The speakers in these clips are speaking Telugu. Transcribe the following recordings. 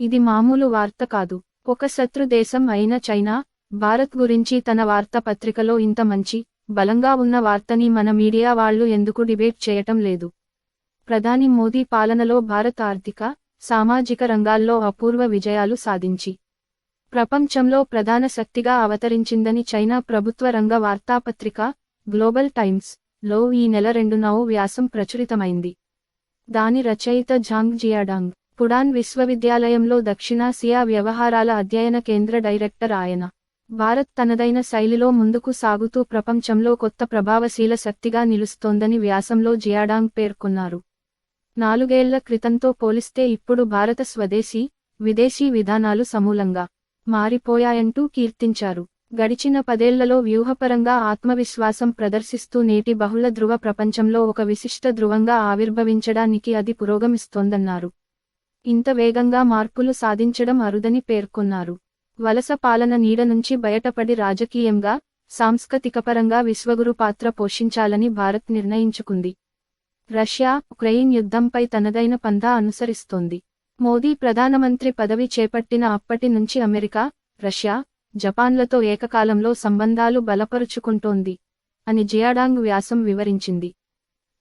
ఇది మామూలు వార్త కాదు. ఒక శత్రు దేశం అయిన చైనా భారత్ గురించి తన వార్తాపత్రికలో ఇంత మంచి బలంగా ఉన్న వార్తని మన మీడియా వాళ్ళు ఎందుకు డిబేట్ చేయటం లేదు. ప్రధాని మోదీ పాలనలో భారత్ ఆర్థిక సామాజిక రంగాల్లో అపూర్వ విజయాలు సాధించి ప్రపంచంలో ప్రధాన శక్తిగా అవతరించిందని చైనా ప్రభుత్వ రంగ వార్తాపత్రిక గ్లోబల్ టైమ్స్లో ఈ నెల రెండునవ వ్యాసం ప్రచురితమైంది. దాని రచయిత జాంగ్ జియాడాంగ్. పుడాన్ విశ్వవిద్యాలయంలో దక్షిణాసియా వ్యవహారాల అధ్యయన కేంద్ర డైరెక్టర్ ఆయన. భారత్ తనదైన శైలిలో ముందుకు సాగుతూ ప్రపంచంలో కొత్త ప్రభావశీల శక్తిగా నిలుస్తోందని వ్యాసంలో జియాడాంగ్ పేర్కొన్నారు. నాలుగేళ్ళ క్రితంతో పోలిస్తే ఇప్పుడు భారత స్వదేశీ విదేశీ విధానాలు సమూలంగా మారిపోయాయంటూ కీర్తించారు. గడిచిన పదేళ్ళలో వ్యూహపరంగా ఆత్మవిశ్వాసం ప్రదర్శిస్తూ నేటి బహుళ ధృవ ప్రపంచంలో ఒక విశిష్ట ధృవంగా ఆవిర్భవించడానికి అది పురోగమిస్తోందన్నారు. ఇంత వేగంగా మార్పులు సాధించడం అరుదని పేర్కొన్నారు. వలస పాలన నీడ నుంచి బయటపడి రాజకీయంగా సాంస్కృతికపరంగా విశ్వగురు పాత్ర పోషించాలని భారత్ నిర్ణయించుకుంది. రష్యా ఉక్రెయిన్ యుద్ధంపై తనదైన పంథా అనుసరిస్తోంది. మోదీ ప్రధానమంత్రి పదవి చేపట్టిన అప్పటి నుంచి అమెరికా రష్యా జపాన్లతో ఏకకాలంలో సంబంధాలు బలపరుచుకుంటోంది అని జియాడాంగ్ వ్యాసం వివరించింది.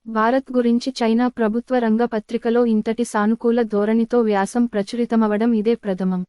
భారత్ గురించి చైనా ప్రభుత్వ రంగ పత్రికలో ఇంతటి సానుకూల ధోరణితో వ్యాసం ప్రచురితమవడం ఇదే ప్రథమం.